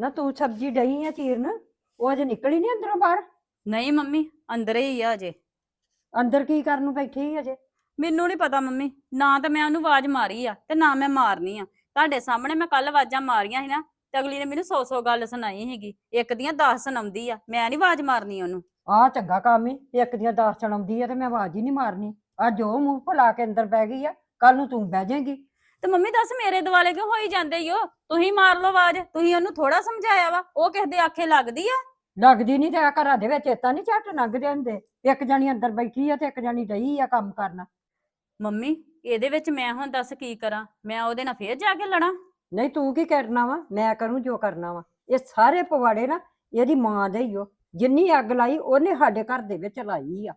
ਨਾ ਤੂੰ ਸਬਜ਼ੀ ਡਈ ਆ ਚੀਰਨ ਉਹ ਅਜੇ ਨਿਕਲੀ ਨਹੀਂ ਅੰਦਰੋਂ ਬਾਹਰ? ਨਹੀਂ ਮੰਮੀ ਅੰਦਰ ਹੀ ਆ ਅਜੇ। ਅੰਦਰ ਕੀ ਕਰਨ ਨੂੰ ਬੈਠੀ ਸੀ ਅਜੇ? ਮੈਨੂੰ ਨਹੀਂ ਪਤਾ ਮੰਮੀ ਨਾ ਤਾਂ ਮੈਂ ਉਹਨੂੰ ਆਵਾਜ਼ ਮਾਰੀ ਆ ਤੇ ਨਾ ਮੈਂ ਮਾਰਨੀ ਆ। ਤੁਹਾਡੇ ਸਾਹਮਣੇ ਮੈਂ ਕੱਲ ਆਵਾਜ਼ਾਂ ਮਾਰੀਆਂ ਸੀ ਨਾ ਤੇ ਅਗਲੀ ਨੇ ਮੈਨੂੰ 100-100 ਗੱਲ ਸੁਣਾਈ ਹੈਗੀ ਇੱਕ ਦੀਆਂ 10 ਸੁਣਾਉਂਦੀ ਆ ਮੈਂ ਨਹੀਂ ਆਵਾਜ਼ ਮਾਰਨੀ ਉਹਨੂੰ। ਆਹ ਚੰਗਾ ਕੰਮ ਈ ਇੱਕ ਦੀਆਂ ਦਾਸ ਚਣਾਉਂਦੀ ਆ ਤੇ ਮੈਂ ਆਵਾਜ਼ ਹੀ ਨਹੀਂ ਮਾਰਨੀ। ਅੱਜ ਉਹ ਮੂੰਹ ਫੁਲਾ ਕੇ ਅੰਦਰ ਬਹਿ ਗਈ ਆ ਕੱਲ ਨੂੰ ਤੂੰ ਬਹਿ ਜਾਏਂਗੀ। ਤੇ ਮੰਮੀ ਦੱਸ ਮੇਰੇ ਦਿਵਾਲੇ ਕਿਉਂ ਹੋਈ ਜਾਂਦੇ ਈ ਹੋ ਤੁਸੀਂ ਮਾਰ ਲਓ ਆਵਾਜ਼ ਤੁਸੀਂ ਉਹਨੂੰ ਥੋੜਾ ਸਮਝਾਇਆ ਵਾ ਉਹ ਕਿਸੇ ਦੇ ਆਖੇ ਲੱਗਦੀ ਆ? ਲੱਗਦੀ ਨਹੀਂ ਤੇ ਘਰਾਂ ਦੇ ਵਿੱਚ ਏਤਾ ਨਹੀਂ ਝੱਟ ਲੰਘਦੇ ਹੁੰਦੇ ਇੱਕ ਜਣੀ ਅੰਦਰ ਬੈਠੀ ਆ ਤੇ ਇੱਕ ਜਣੀ ਡਈ ਆ ਕੰਮ ਕਰਨ। ਮੰਮੀ ਇਹਦੇ ਵਿੱਚ ਮੈਂ ਹੁਣ ਦੱਸ ਕੀ ਕਰਾਂ? ਮੈਂ ਉਹਦੇ ਨਾਲ ਫੇਰ ਜਾ ਕੇ ਲੜਾਂ? ਨਹੀਂ ਤੂੰ ਕੀ ਕਰਨਾ ਵਾ? ਮੈਂ ਕਰੂੰ ਜੋ ਕਰਨਾ ਵਾ। ਇਹ ਸਾਰੇ ਪਵਾੜੇ ਨਾ ਇਹਦੀ ਮਾਂ ਦੇ ਹੀ ਓ। ਜਿੰਨੀ ਅੱਗ ਲਾਈ ਉਹਨੇ ਸਾਡੇ ਘਰ ਦੇ ਵਿੱਚ ਲਾਈ ਆ।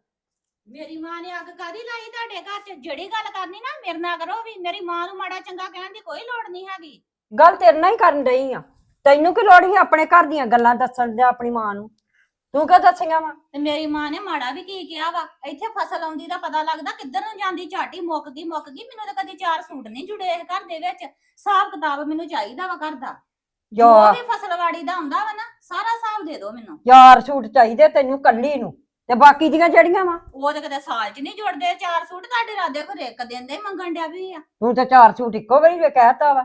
ਮੇਰੀ ਮਾਂ ਨੇ ਅੱਗ ਕਾਦੀ ਲਾਈ ਤੁਹਾਡੇ ਘਰ 'ਚ? ਜਿਹੜੀ ਗੱਲ ਕਰਨੀ ਨਾ ਮੇਰੇ ਨਾਲ ਕਰੋ ਵੀ ਮੇਰੀ ਮਾਂ ਨੂੰ ਮਾੜਾ ਚੰਗਾ ਕਹਿਣ ਦੀ ਕੋਈ ਲੋੜ ਨਹੀਂ ਹੈਗੀ। ਗੱਲ ਤੇਰੇ ਨਾਲ ਹੀ ਕਰਨ ਡਈ ਆ। ਤੈਨੂੰ ਕੀ ਲੋੜ ਸੀ ਆਪਣੇ ਘਰ ਦੀਆਂ ਗੱਲਾਂ ਦੱਸਣ ਦੀ ਆਪਣੀ ਮਾਂ ਨੂੰ? ਤੂੰ ਕਿਉਂ ਦੱਸੀਆਂ ਵਾ? ਤੇ ਮੇਰੀ ਮਾਂ ਨੇ ਮਾੜਾ ਵੀ ਕੀ ਕਿਹਾ ਵਾ? ਇੱਥੇ ਫਸਲ ਆਉਂਦੀ ਦਾ ਪਤਾ ਲੱਗਦਾ ਕਿੱਧਰ ਨੂੰ ਜਾਂਦੀ ਝਾਟੀ ਮੁੱਕ ਗਈ ਮੁੱਕ ਗਈ। ਮੈਨੂੰ ਤਾਂ ਕਦੀ ਚਾਰ ਸੂਟ ਨਹੀਂ ਜੁੜੇ ਇਸ ਘਰ ਦੇ ਵਿੱਚ। ਹਿਸਾਬ ਕਿਤਾਬ ਮੈਨੂੰ ਚਾਹੀਦਾ ਵਾ ਘਰ ਦਾ। ਜੋ ਯਾਰ। ਵੀ ਫਸਲਵਾੜੀ ਦਾ ਹੁੰਦਾ ਵਾ ਨਾ ਸਾਰਾ ਹਿਸਾਬ ਦੇ ਦਿਓ ਮੈਨੂੰ। ਯਾਰ ਸੂਟ ਚਾਹੀਦੇ ਤੈਨੂੰ ਕੱਲੀ ਨੂੰ। ਤੇ ਬਾਕੀ ਦੀਆਂ ਜਿਹੜੀਆਂ ਵਾ? ਉਹ ਤੇ ਕਦੇ ਸਾਲ 'ਚ ਨਹੀਂ ਜੁੜਦੇ ਚਾਰ ਸੂਟ ਤੁਹਾਡੇ ਰਾਦੇ ਕੋ ਇੱਕ ਦਿਨ ਦੇ ਹੀ ਮੰਗਣ ਡਿਆ ਵੀ ਆ। ਤੂੰ ਤਾਂ ਚਾਰ ਸੂਟ ਇੱਕੋ ਵਾਰੀ ਵੇ ਕਹਿਤਾ ਵਾ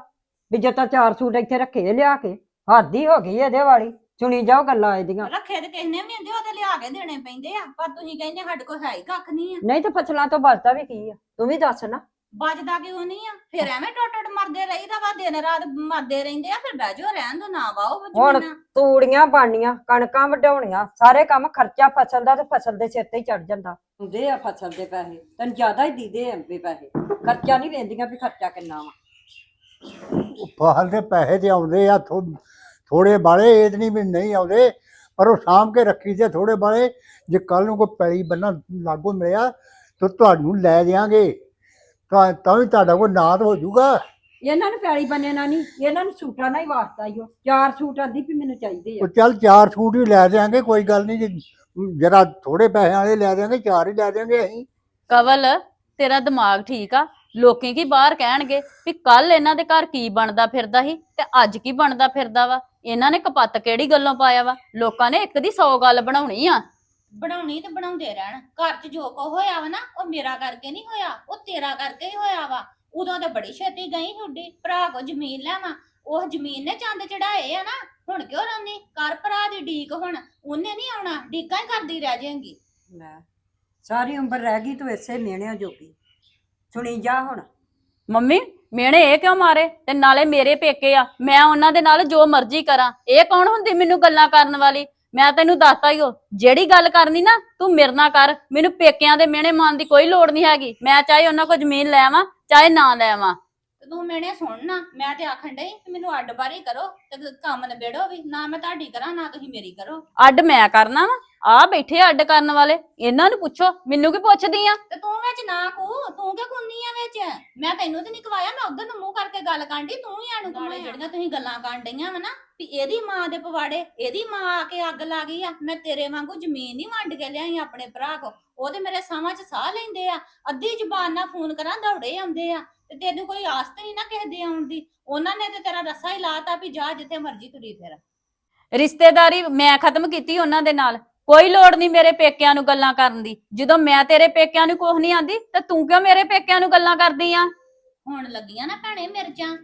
ਵੀ ਜੇ ਤਾਂ ਚਾਰ ਸੂਟ ਇੱਥੇ ਰੱਖੇ ਲਿਆ ਕੇ ਹੱਦ ਹੀ ਹੋ ਗਈ ਇਹਦੇ ਵਾਲੀ ਸੁਣੀ ਜਾਓ ਗੱਲਾਂ ਇਹਦੀਆਂ। ਰੱਖੇ ਤੇ ਕਿਸੇ ਨੇ ਵੀ ਨਹੀਂ ਹੁੰਦੇ ਉਹ ਤੇ ਲਿਆ ਕੇ ਦੇਣੇ ਪੈਂਦੇ ਆ ਪਰ ਤੁਸੀਂ ਕਹਿੰਦੇ ਸਾਡੇ ਕੋਲ ਹੈ ਹੀ ਕੱਖ ਨਹੀਂ ਆ। ਨਹੀਂ ਤਾਂ ਫਸਲਾਂ ਤੋਂ ਬਚਦਾ ਵੀ ਕੀ ਆ? ਤੂੰ ਵੀ ਦੱਸ ਨਾ। ਬਚਦਾ ਕਿਉਂ ਨਹੀਂ ਆ? ਫਿਰ ਐਵੇਂ ਟੁੱਟ ਟੁੱਟ ਮਰਦੇ ਰਹੀਦਾ ਵਾ ਦਿਨ ਰਾਤ ਮਰਦੇ ਰਹਿੰਦੇ ਆ ਫਿਰ ਬਹਿ ਜਾਓ ਰਹਿਣ ਦੋ ਨਾ ਵਾਓ ਹੁਣ ਜ਼ਮੀਨਾਂ ਤੂੜੀਆਂ ਬਾਣੀਆਂ ਕਣਕਾਂ ਵਢਾਉਣੀਆਂ ਸਾਰੇ ਕੰਮ ਖਰਚਾ ਫਸਲ ਦਾ ਤੇ ਫਸਲ ਦੇ ਸਿਰ ਤੇ ਹੀ ਚੜ ਜਾਂਦਾ। ਹੁੰਦੇ ਆ ਫਸਲ ਦੇ ਪੈਸੇ ਤੈਨੂੰ ਜ਼ਿਆਦਾ ਹੀ ਦੀਦੇ ਆ ਵੀ ਪੈਸੇ। ਖਰਚਾ ਨਹੀਂ ਵੇਂਦੀਆਂ ਵੀ ਖਰਚਾ ਕਿੰਨਾ ਵਾ। ਫਸਲ ਦੇ ਪੈਸੇ ਤੇ ਆਉਂਦੇ ਆ ਥੋੜੇ ਬਾਲੇ ਇਹ ਤਾਂ ਨਹੀਂ ਵੀ ਨਹੀਂ ਆਉਂਦੇ ਪਰ ਉਹ ਸਾਂਭ ਕੇ ਰੱਖੀ ਤੇ ਥੋੜੇ ਬਾਲੇ ਜੇ ਕੱਲ ਨੂੰ ਕੋਈ ਪੈਲੀ ਬੰਨਾ ਲਾਗੋ ਮਿਲਿਆ ਤਾਂ ਤੁਹਾਨੂੰ ਲੈ ਦਿਆਂਗੇ। ਤਾਂ ਤਾਂ ਵੀ ਤੁਹਾਡਾ ਕੋਈ ਨਾਦ ਹੋ ਜਾਊਗਾ। ਇਹਨਾਂ ਨੂੰ ਪੈਲੀ ਬੰਨੇ ਨਾ ਨਹੀਂ ਇਹਨਾਂ ਨੂੰ ਸੂਟਾਂ ਨਾਲ ਹੀ ਵਾਸਤਾ ਈ ਓ ਚਾਰ ਸੂਟ ਆਂਦੀ ਵੀ ਮੈਨੂੰ ਚਾਹੀਦੇ ਆ। ਉਹ ਚੱਲ ਚਾਰ ਸੂਟ ਹੀ ਲੈ ਦਿਆਂਗੇ ਕੋਈ ਗੱਲ ਨਹੀਂ ਜੇ ਜਰਾ ਥੋੜੇ ਪੈਸੇ ਵਾਲੇ ਲੈ ਦਿਆਂਗੇ ਚਾਰ ਹੀ ਲੈ ਦਿਆਂਗੇ ਅਸੀਂ। ਕਵਲ ਤੇਰਾ ਦਿਮਾਗ ਠੀਕ ਆ? ਲੋਕੀ ਕੀ ਬਾਹਰ ਕਹਿਣਗੇ ਵੀ ਕੱਲ ਇਹਨਾਂ ਦੇ ਘਰ ਕੀ ਬਣਦਾ ਫਿਰਦਾ ਸੀ ਤੇ ਅੱਜ ਕੀ ਬਣਦਾ ਫਿਰਦਾ ਵਾ? ਇਹਨਾਂ ਨੇ ਕਪੱਤ ਕਿਹੜੀ ਗੱਲੋਂ ਪਾਇਆ ਵਾ? ਲੋਕਾਂ ਨੇ ਇੱਕ ਦੀ 100 ਗੱਲ ਬਣਾਉਣੀ ਆ। ਬਣਾਉਣੀ ਤੇ ਬਣਾਉਂਦੇ ਰਹਿਣ। ਘਰ 'ਚ ਜੋ ਕੋ ਹੋਇਆ ਵਾ ਨਾ ਉਹ ਮੇਰਾ ਕਰਕੇ ਨਹੀਂ ਹੋਇਆ ਉਹ ਤੇਰਾ ਕਰਕੇ ਹੀ ਹੋਇਆ ਵਾ। ਉਦੋਂ ਤੇ ਬੜੀ ਛੇਤੀ ਗਈ ਹੁੱਡੀ ਭਰਾ ਕੋ ਜ਼ਮੀਨ ਲੈਵਾਂ। ਉਹ ਜ਼ਮੀਨ ਨੇ ਚੰਦ ਚੜਾਏ ਆ ਨਾ ਹੁਣ ਕਿਉਂ ਰੋਣੀ ਕਰ ਭਰਾ ਦੀ ਡੀਕ ਹੁਣ ਉਹਨੇ ਨਹੀਂ ਆਉਣਾ ਡੀਕਾਂ ਹੀ ਕਰਦੀ ਰਹਿ ਜਾਏਗੀ। ਲੈ ਸਾਰੀ ਉਮਰ ਰਹਿ ਗਈ ਤੂੰ ਇਸੇ ਮਿਹਣਿਆਂ ਜੋਗੀ। ਸੁਣੀ ਜਾ ਹੁਣ। ਮੰਮੀ ਮੇਣੇ ਇਹ ਕਿਉਂ ਮਾਰੇ? ਤੇ ਨਾਲੇ ਮੇਰੇ ਪੇਕੇ ਆ। ਮੈਂ ਉਹਨਾਂ ਦੇ ਨਾਲ ਜੋ ਮਰਜ਼ੀ ਕਰਾਂ। ਇਹ ਕੌਣ ਹੁੰਦੀ ਮੈਨੂੰ ਗੱਲਾਂ ਕਰਨ ਵਾਲੀ? ਮੈਂ ਤੈਨੂੰ ਦੱਸਤਾ ਹੀ ਹੋ ਜਿਹੜੀ ਗੱਲ ਕਰਨੀ ਨਾ, ਤੂੰ ਮੇਰੇ ਨਾਲ ਕਰ। ਮੈਨੂੰ ਪੇਕਿਆਂ ਦੇ ਮਿਹਣੇ ਮਾਨ ਦੀ ਕੋਈ ਲੋੜ ਨਹੀਂ ਹੈਗੀ। ਮੈਂ ਚਾਹੇ ਉਹਨਾਂ ਕੋਲ ਜ਼ਮੀਨ ਲੈ ਆਵਾਂ, ਚਾਹੇ ਨਾ ਲੈ ਆਵਾਂ। ਤੇ ਤੂੰ ਮੈਨੇ ਸੁਣਨਾ ਮੈਂ ਤੇ ਆਖਣ ਡਈ ਕਿ ਮੈਨੂੰ ਅੱਡ ਬਾਰੀ ਕਰੋ। ਤੇ ਕੰਮ ਨਿਬੇੜੋ ਵੀ ਨਾ ਮੈਂ ਤੁਹਾਡੀ ਕਰਾਂ ਨਾ ਤੁਸੀਂ ਮੇਰੀ ਕਰੋ। ਅੱਡ ਮੈਂ ਕਰਨਾ ਵਾ ਆ ਬੈਠੇ ਆ ਅੱਡ ਕਰਨ ਵਾਲੇ ਇਹਨਾਂ ਨੂੰ ਪੁੱਛੋ ਮੈਨੂੰ ਕੀ ਪੁੱਛਦੀ ਆ? ਤੇ ਤੂੰ ਵਿੱਚ ਨਾ ਕੂ ਤੂੰ ਕਿਉਂ ਕੁੰਨੀ ਆ ਵਿੱਚ? ਮੈਂ ਤੈਨੂੰ ਤੇ ਨਹੀਂ ਕਵਾਇਆ ਮੈਂ ਉਧਰ ਨੂੰ ਮੂੰਹ ਕਰਕੇ ਗੱਲ ਕਾਂਡੀ ਤੂੰ ਹੀ ਆਣੂ ਕਮਾਇਆ ਜਿਹੜੀਆਂ ਤੁਸੀਂ ਗੱਲਾਂ ਕਾਂਡ ਡਈਆਂ ਵਾ ਨਾ ਵੀ ਇਹਦੀ ਮਾਂ ਦੇ ਪਵਾੜੇ ਇਹਦੀ ਮਾਂ ਆ ਕੇ ਅੱਗ ਲਾ ਗਈ ਆ ਮੈਂ ਤੇਰੇ ਵਾਂਗੂ ਜ਼ਮੀਨ ਨਹੀਂ ਵੰਡ ਕੇ ਲਿਆਈ ਆਪਣੇ ਭਰਾ ਕੋ। ਉਹ ਤੇ ਮੇਰੇ ਸਾਹਾਂ 'ਚ ਸਾਹ ਲੈਂਦੇ ਆ ਅੱਧੀ ਜ਼ੁਬਾਨ ਨਾਲ ਫੋਨ ਕਰਾਂ ਦੌੜੇ ਆਉਂਦੇ ਆ ਤੇ ਤੈਨੂੰ ਕੋਈ ਆਸ ਤੇ ਨਹੀਂ ਨਾ ਕਿਸੇ ਦੇ ਆਉਣ ਦੀ। ਉਹਨਾਂ ਨੇ ਤੇ ਤੇਰਾ ਰੱਸਾ ਹੀ ਲਾਤਾ ਵੀ ਜਾ ਜਿੱਥੇ ਮਰਜ਼ੀ ਤੁਰੀ ਫਿਰ। ਰਿਸ਼ਤੇਦਾਰੀ ਮੈਂ ਖਤਮ ਕੀਤੀ ਉਹਨਾਂ ਦੇ ਨਾਲ। ਕੋਈ ਲੋੜ ਨਹੀਂ ਮੇਰੇ ਪੇਕਿਆਂ ਨੂੰ ਗੱਲਾਂ ਕਰਨ ਦੀ। ਜਦੋਂ ਮੈਂ ਤੇਰੇ ਪੇਕਿਆਂ ਨੂੰ ਕੁਝ ਨਹੀਂ ਆਂਦੀ ਤੇ ਤੂੰ ਕਿਉਂ ਮੇਰੇ ਪੇਕਿਆਂ ਨੂੰ ਗੱਲਾਂ ਕਰਦੀ ਆ? ਹੁਣ ਲੱਗੀਆਂ ਨਾ ਭੈਣੇ ਮਿਰਚਾਂ।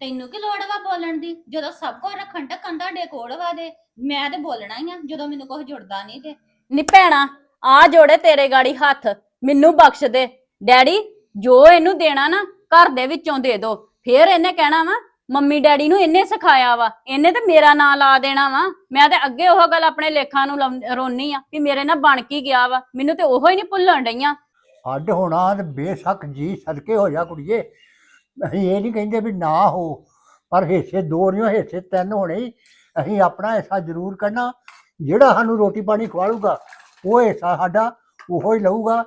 ਤੈਨੂੰ ਕੀ ਲੋੜ ਵਾ ਬੋਲਣ ਦੀ? ਜਦੋਂ ਸਭ ਕੁਝ ਰੱਖਣ ਟੱਕਣ ਤੁਹਾਡੇ ਕੋਲ ਵਾ ਦੇ ਮੈਂ ਤੇ ਬੋਲਣਾ ਹੀ ਆ ਜਦੋਂ ਮੈਨੂੰ ਕੁਝ ਜੁੜਦਾ ਨਹੀਂ ਤੇ। ਨੀ ਭੈਣਾ ਆ ਜੋੜੇ ਤੇਰੇ ਗਾੜੀ ਹੱਥ। ਮੈਨੂੰ ਬਖਸ਼ ਦੇ। ਡੈਡੀ ਜੋ ਇਹਨੂੰ ਦੇਣਾ ਨਾ ਘਰ ਦੇ ਵਿੱਚੋਂ ਦੇ ਦੋ। ਫੇਰ ਇਹਨੇ ਕਹਿਣਾ ਵਾ ਮੰਮੀ ਡੈਡੀ ਨੂੰ ਇਹਨੇ ਸਿਖਾਇਆ ਵਾ, ਇਹਨੇ ਤੇ ਮੇਰਾ ਨਾਂ ਲਾ ਦੇਣਾ ਵਾ। ਮੈਂ ਤੇ ਅੱਗੇ ਉਹ ਗੱਲ ਆਪਣੇ ਲੇਖਾਂ ਨੂੰ ਲਾਉਂ- ਰੋਨੀ ਆ ਵੀ ਮੇਰੇ ਨਾਲ ਬਣ ਕੀ ਗਿਆ ਵਾ, ਮੈਨੂੰ ਤੇ ਉਹੋ ਹੀ ਨਹੀਂ ਭੁੱਲਣ ਡਈਆਂ। ਅੱਡ ਹੋਣਾ ਤੇ ਬੇਸ਼ੱਕ ਜੀ ਸਦਕੇ ਹੋ ਜਾ ਕੁੜੀਏ। ਅਸੀਂ ਇਹ ਨਹੀਂ ਕਹਿੰਦੇ ਵੀ ਨਾ ਹੋ, ਪਰ ਹਿੱਸੇ ਦੋ ਨਹੀਂ ਹਿੱਸੇ ਤਿੰਨ ਹੋਣੇ ਹੀ ਅਸੀਂ ਆਪਣਾ ਹਿੱਸਾ ਜ਼ਰੂਰ ਕਰਨਾ ਜਿਹੜਾ ਸਾਨੂੰ ਰੋਟੀ ਪਾਣੀ ਖਵਾਲੂਗਾ, ਉਹ ਹਿੱਸਾ ਸਾਡਾ ਉਹੋ ਹੀ ਲਊਗਾ।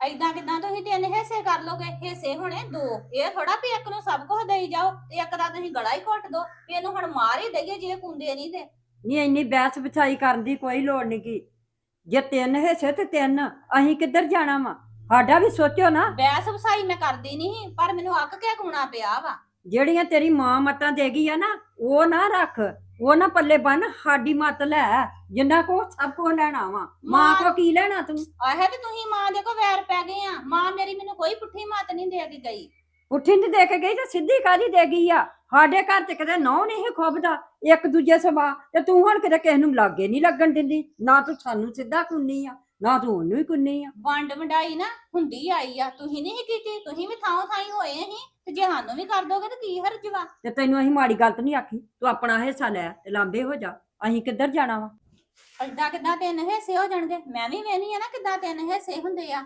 ਐਦਾਂ ਕਿਦਾਂ ਤੁਸੀਂ ਤਿੰਨ ਹਿੱਸੇ ਕਰ ਲੋਗੇ? ਹਿੱਸੇ ਹੋਣੇ ਦੋ। ਇਹ ਥੋੜਾ ਵੀ ਇੱਕ ਨੂੰ ਸਭ ਕੁਝ ਦੇਈ ਜਾਓ ਤੇ ਇੱਕ ਦਾ ਤੁਸੀਂ ਗਲਾ ਹੀ ਘੁੱਟ ਦੋ। ਵੀ ਇਹਨੂੰ ਹੁਣ ਮਾਰ ਹੀ ਦਈਏ ਜੇ ਕੁੰਦੇ ਨਹੀਂ ਤੇ। ਨਹੀਂ ਇੰਨੀ ਬਹਿਸ ਵਿਛਾਈ ਕਰਨ ਦੀ ਕੋਈ ਲੋੜ ਨਹੀਂ ਕੀ। ਜੇ ਤਿੰਨ ਹਿੱਸੇ ਤੇ ਤਿੰਨ ਅਸੀਂ ਕਿੱਧਰ ਜਾਣਾ ਵਾ? ਸਾਡਾ ਵੀ ਸੋਚਿਓ ਨਾ। ਬੈਸ ਵਸਾਈ ਮੈਂ ਕਰਦੀ ਨਹੀਂ ਪਰ ਮੈਨੂੰ ਅੱਕ ਕੇ ਗੁਣਾ ਪਿਆ ਵਾ। ਜਿਹੜੀਆਂ ਤੇਰੀ ਮਾਂ ਮਤਾਂ ਦੇ ਗਈ ਆ ਨਾ ਉਹ ਨਾ ਰੱਖ। ਉਹ ਨਾ ਪੱਲੇ ਬੰਨ ਸਾਡੀ ਮਤ ਲੈ ਜਿੰਨਾ ਕੋ ਸਭ ਕੋ ਲੈਣਾ ਵਾ। ਮਾਂ ਕੋ ਕੀ ਲੈਣਾ ਤੂੰ? ਆਹੇ ਤੇ ਤੁਸੀਂ ਮਾਂ ਦੇ ਕੋ ਵੈਰ ਪੈ ਗਏ ਆ। ਮਾਂ ਮੇਰੀ ਮੈਨੂੰ ਕੋਈ ਪੁੱਠੀ ਮੱਤ ਨਹੀਂ ਦੇ ਕੇ ਗਈ। ਉੱਠੀ ਨਹੀਂ ਦੇ ਕੇ ਗਈ ਤੇ ਸਿੱਧੀ ਕਾਦੀ ਦੇ ਗਈ ਆ? ਸਾਡੇ ਘਰ ਚ ਕਦੇ ਨੌ ਨਹੀਂ ਖੁੱਬਦਾ ਇੱਕ ਦੂਜੇ ਸਵਾ। ਤੇ ਤੂੰ ਹੁਣ ਕਿਤੇ ਕਿਸੇ ਨੂੰ ਲਾਗੇ ਨਹੀਂ ਲੱਗਣ ਦਿੰਦੀ ਨਾ ਤੂੰ ਸਾਨੂੰ ਸਿੱਧਾ ਕੁੰਨੀ ਆ। ਨਾ ਤੂੰ ਉਹਨੂੰ ਹੀ ਕੁੰਨੀ ਆ। ਵੰਡ ਵੰਡਾਈ ਨਾ ਹੁੰਦੀ ਆਈ ਆ। ਤੁਸੀਂ ਨਹੀਂ ਕੀਤੀ ਤੁਸੀਂ ਵੀ ਥਾਂ ਥਾਈ ਹੋਏ ਸੀ। ਤੇ ਜੇ ਸਾਨੂੰ ਵੀ ਕਰ ਦੋਗੇ ਤੇ ਕੀ ਹਰਜ ਵਾ? ਤੇ ਤੈਨੂੰ ਅਸੀਂ ਮਾੜੀ ਗਲਤ ਨਹੀਂ ਆਖੀ। ਤੂੰ ਆਪਣਾ ਹਿੱਸਾ ਲੈ ਤੇ ਲਾਂਬੇ ਹੋ ਜਾ। ਅਸੀਂ ਕਿੱਧਰ ਜਾਣਾ ਵਾ? ਏਦਾਂ ਕਿੱਦਾਂ ਤਿੰਨ ਹਿੱਸੇ ਹੋ ਜਾਣਗੇ? ਮੈਂ ਵੀ ਵੇਹਨੀ ਆ ਨਾ ਕਿੱਦਾਂ ਤਿੰਨ ਹਿੱਸੇ ਹੁੰਦੇ ਆ।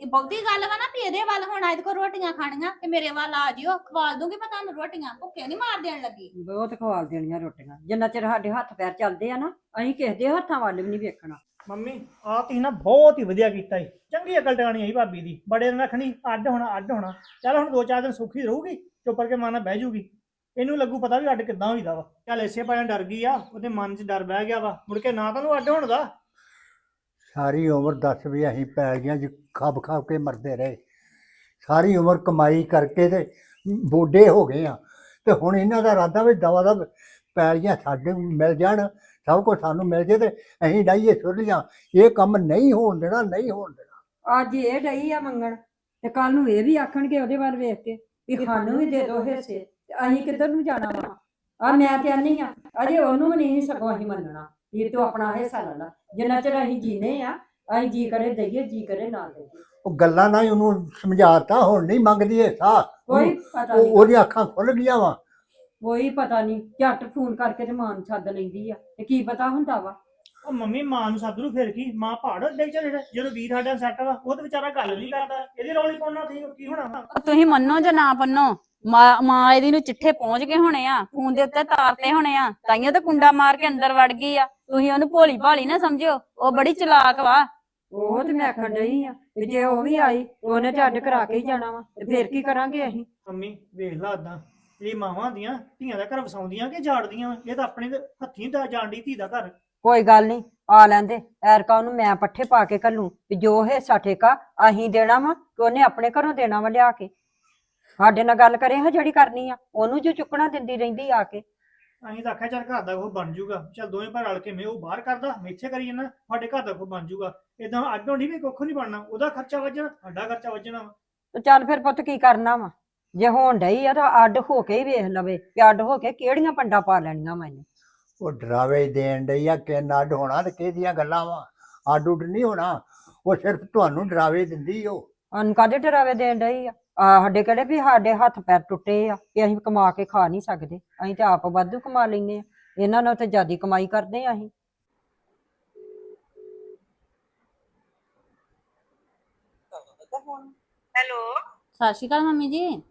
ਇਹ ਬਹੁਤੀ ਗੱਲ ਵਾ ਨਾ ਵੀ ਇਹਦੇ ਵੱਲ ਹੁਣ ਅੱਜ ਕੋ ਰੋਟੀਆਂ ਖਾਣੀਆਂ ਤੇ ਮੇਰੇ ਵੱਲ ਆ ਜਿਓ। ਖਵਾਲ ਦੂੰਗੀ ਮੈਂ ਤੁਹਾਨੂੰ ਰੋਟੀਆਂ। ਭੁੱਖੇ ਨਹੀਂ ਮਾਰ ਦੇਣ ਲੱਗੀ। ਬਹੁਤ ਖਵਾਲ ਦੇਣੀਆਂ ਰੋਟੀਆਂ। ਜਿੰਨਾ ਚਿਰ ਸਾਡੇ ਹੱਥ ਪੈਰ ਚੱਲਦੇ ਆ ਨਾ ਅਸੀਂ ਕਿਸੇ ਦੇ ਹੱਥਾਂ ਵੱਲ ਵੀ ਨਹੀਂ ਵੇਖਣਾ। ਮੰਮੀ। ਆ ਤੁਸੀਂ ਨਾ ਬਹੁਤ ਹੀ ਵਧੀਆ ਕੀਤਾ ਈ ਚੰਗੀ ਅਕਲ ਟਿਕਾਣੀ ਆਈ ਭਾਬੀ ਦੀ। ਬੜੇ ਦਿਨ ਰੱਖਣੀ ਅੱਡ ਹੋਣਾ ਅੱਡ ਹੋਣਾ। ਚੱਲ ਹੁਣ ਦੋ ਚਾਰ ਦਿਨ ਸੁੱਖੀ ਰਹੂਗੀ ਚੁੱਪ ਕਰਕੇ ਮਨ ਬਹਿ ਜੂਗੀ। ਇਹਨੂੰ ਲੱਗੂ ਪਤਾ ਵੀ ਅੱਡ ਕਿੱਦਾਂ ਹੋਈਦਾ ਵਾ। ਚੱਲ ਇਸੇ ਪਾਸੇ ਡਰ ਗਈ ਆ ਉਹਦੇ ਮਨ 'ਚ ਡਰ ਬਹਿ ਗਿਆ ਵਾ। ਮੁੜ ਕੇ ਨਾ ਤੁਹਾਨੂੰ ਅੱਡ ਹੋਣ ਦਾ। ਸਾਰੀ ਉਮਰ ਦੱਸ ਵੀ ਅਸੀਂ ਪੈ ਗਈਆਂ ਜੀ ਖਾਬ ਖਾਬ ਕੇ ਮਰਦੇ ਰਹੇ। ਸਾਰੀ ਉਮਰ ਕਮਾਈ ਕਰਕੇ ਤੇ ਬੋਡੇ ਹੋ ਗਏ ਆ। ਤੇ ਹੁਣ ਇਹਨਾਂ ਦਾ ਇਰਾਦਾ ਵੀ ਦਵਾ ਦਾ ਪੈਲੀਆਂ ਸਾਡੇ ਨੂੰ ਮਿਲ ਜਾਣ। ਸਭ ਕੁਝ ਸਾਨੂੰ ਮਿਲ ਜੇ ਤੇ ਅਸੀਂ ਡਾਈਏ ਸੁਰਲੀਆਂ ਇਹ ਕੰਮ ਨਹੀਂ ਹੋਣ ਦੇਣਾ ਨਹੀਂ ਹੋਣ ਦੇਣਾ। ਅੱਜ ਇਹ ਡਈ ਆ ਮੰਗਣ ਤੇ ਕੱਲ ਨੂੰ ਇਹ ਵੀ ਆਖਣਗੇ ਉਹਦੇ ਵੱਲ ਵੇਖ ਕੇ ਵੀ ਸਾਨੂੰ ਵੀ ਦੇ ਦਿਓ ਹਿੱਸੇ। ਤੇ ਅਸੀਂ ਕਿੱਧਰ ਨੂੰ ਜਾਣਾ ਵਾ? ਆ ਮੈਂ ਤੇ ਆਨੀ ਆ ਅਜੇ ਉਹਨੂੰ ਵੀ ਨਹੀਂ ਸਗੋਂ ਅਸੀਂ ਮੰਨਣਾ ਇਹ ਤੂੰ ਆਪਣਾ ਹਿੱਸਾ ਲੈ ਲਾ। ਜਿੰਨਾ ਚਿਰ ਅਸੀਂ ਜੀਨੇ ਆ ਅਸੀਂ ਜੀ ਕਰੇ ਦਈਏ ਜੀ ਕਰੇ ਨਾ ਦਈਏ। ਉਹ ਗੱਲਾਂ ਨਾਲ ਹੀ ਉਹਨੂੰ ਸਮਝਾਤਾ ਹੁਣ ਨਹੀਂ ਮੰਗਦੀ ਇਹ ਸਾਹ ਕੋਈ ਪਤਾ ਨਹੀਂ। ਉਹਦੀਆਂ ਅੱਖਾਂ ਖੁੱਲ ਗਈਆਂ ਵਾ। ਕੋਈ ਪਤਾ ਨਹੀਂ ਝੱਟ ਫੋਨ ਕਰਕੇ ਤੇ ਮਾਂ ਨੂੰ ਸੱਦ ਲੈਂਦੀ ਆ। ਤੇ ਕੀ ਪਤਾ ਹੁੰਦਾ ਵਾ? ਉਹ ਮੰਮੀ ਮਾਂ ਨੂੰ ਸੱਦ ਲੂ ਫਿਰ ਕੀ? ਮਾਂ ਪਹਾੜ ਦੇ ਚੱਲ ਜਿਹੜਾ ਜਦੋਂ ਵੀਰ ਸਾਡਾ ਸੈੱਟ ਵਾ ਉਹ ਤੇ ਵਿਚਾਰਾ ਗੱਲ ਨਹੀਂ ਕਰਦਾ। ਇਹਦੇ ਰੌਲੀ ਪਾਉਣਾ ਤੁਸੀਂ ਕੀ ਹੋਣਾ ਵਾ? ਤੁਸੀਂ ਮੰਨੋ ਜਾਂ ਨਾ ਮੰਨੋ ਮਾਂ ਮਾਂ ਇਹਦੀ ਨੂੰ ਚਿੱਠੇ ਪਹੁੰਚ ਗਏ ਹੋਣੇ ਆ ਫੋਨ ਦੇ ਉੱਤੇ ਤਾਰਤੇ ਹੋਣੇ ਆ ਤਾਈਓ ਤਾਂ ਕੁੰਡਾ ਮਾਰ ਕੇ ਅੰਦਰ ਵੜ ਗਈ ਆ। ਤੁਸੀਂ ਉਹਨੂੰ ਭੋਲੀ ਭਾਲੀ ਨਾ ਸਮਝਿਓ ਉਹ ਬੜੀ ਚਲਾਕ ਵਾ। ਉਹ ਤੇ ਮੈਂ ਆਖਣ ਡਈ ਆ ਵੀ ਜੇ ਉਹ ਵੀ ਆਈ ਉਹਨੇ ਤੇ ਅੱਡ ਕਰਾ ਕੇ ਹੀ ਜਾਣਾ ਵਾ ਤੇ ਫੇਰ ਕੀ ਕਰਾਂਗੇ ਅਸੀਂ? ਮੰਮੀ ਵੇਖ ਲਾ ਏਦਾਂ। ਇਹ ਮਾਵਾਂ ਦੀਆਂ ਧੀਆਂ ਦਾ ਘਰ ਵਸਾਉਂਦੀਆਂ ਕਿ ਜਾੜਦੀਆਂ? ਵਾਂ? ਇਹ ਤਾਂ ਆਪਣੇ ਹੱਥੀਂ ਦਾ ਜਾਣਦੀ ਧੀ ਦਾ ਘਰ। ਕੋਈ ਗੱਲ ਨਹੀਂ ਆ ਲੈਂਦੇ। ਐਰਕਾ ਉਹਨੂੰ ਮੈਂ ਪੱਠੇ ਪਾ ਕੇ ਕੱਲੂ ਵੀ ਜੋ ਹਿੱਸਾ ਠੇਕਾ ਅਸੀਂ ਦੇਣਾ ਵਾ ਤੇ ਉਹਨੇ ਆਪਣੇ ਘਰੋਂ ਦੇਣਾ ਵਾ ਲਿਆ ਕੇ। ਸਾਡੇ ਨਾਲ ਗੱਲ ਕਰੇ ਹਾਂ ਜਿਹੜੀ ਕਰਨੀ ਆ ਉਹਨੂੰ ਜੋ ਚੁੱਕਣਾ ਦਿੰਦੀ ਰਹਿੰਦੀ ਆ ਕੇ। ਅਸੀਂ ਤਾਂ ਆਖਿਆ ਚੱਲ ਘਰ ਦਾ ਉਹ ਬਣ ਜੂਗਾ। ਚੱਲ ਦੋਵੇਂ ਭਰਾ ਰਲ ਕੇ ਮੈਂ ਉਹ ਬਾਹਰ ਕਰਦਾ ਮੈਂ ਇੱਥੇ ਕਰੀ ਜਾਂਦਾ ਸਾਡੇ ਘਰ ਦਾ ਕੋਈ ਬਣ ਜੂਗਾ। ਇਦਾਂ ਅੱਡ ਹੋਣੀ ਵੀ ਕੁੱਖ ਨਹੀਂ ਬਣਨਾ ਉਹਦਾ ਖਰਚਾ ਵੱਜਣਾ ਸਾਡਾ ਖਰਚਾ ਵੱਜਣਾ ਵਾ। ਤੇ ਚੱਲ ਫਿਰ ਪੁੱਤ ਕੀ ਕਰਨਾ ਵਾ? ਜੇ ਹੋਣ ਡਈ ਆ ਤਾਂ ਅੱਡ ਹੋ ਕੇ ਹੀ ਵੇਖ ਲਵੇ ਕਿ ਅੱਡ ਹੋ ਕੇ ਕਿਹੜੀਆਂ ਪੰਡਾ ਪਾ ਲੈਣੀਆਂ ਮੈਨੂੰ ਉਹ ਡਰਾਵੇ ਹੀ ਦੇਣ ਡਈ ਆ ਕਿ ਅੱਡ ਹੋਣਾ ਤੇ ਕਿਹਦੀਆਂ ਗੱਲਾਂ ਵਾ। ਅੱਡ ਉੱਡ ਨਹੀਂ ਹੋਣਾ ਉਹ ਸਿਰਫ ਤੁਹਾਨੂੰ ਡਰਾਵੇ ਦਿੰਦੀ ਉਹ। ਸਾਨੂੰ ਕਾਹਦੇ ਡਰਾਵੇ ਦੇਣ ਡਈ ਆ? ਆ ਸਾਡੇ ਕਿਹੜੇ ਵੀ ਸਾਡੇ ਹੱਥ ਪੈਰ ਟੁੱਟੇ ਆ ਕਿ ਅਸੀਂ ਕਮਾ ਕੇ ਖਾ ਨਹੀਂ ਸਕਦੇ ਅਸੀਂ ਤੇ ਆਪ ਵਾਧੂ ਕਮਾ ਲੈਨੇ ਆ। ਇਹਨਾਂ ਨਾਲ ਤੇ ਜਿਆਦੀ ਕਮਾਈ ਕਰਦੇ ਆ ਅਸੀਂ। ਹੈਲੋ। ਸਤਿ ਸ਼੍ਰੀ ਅਕਾਲ ਮੰਮੀ ਜੀ।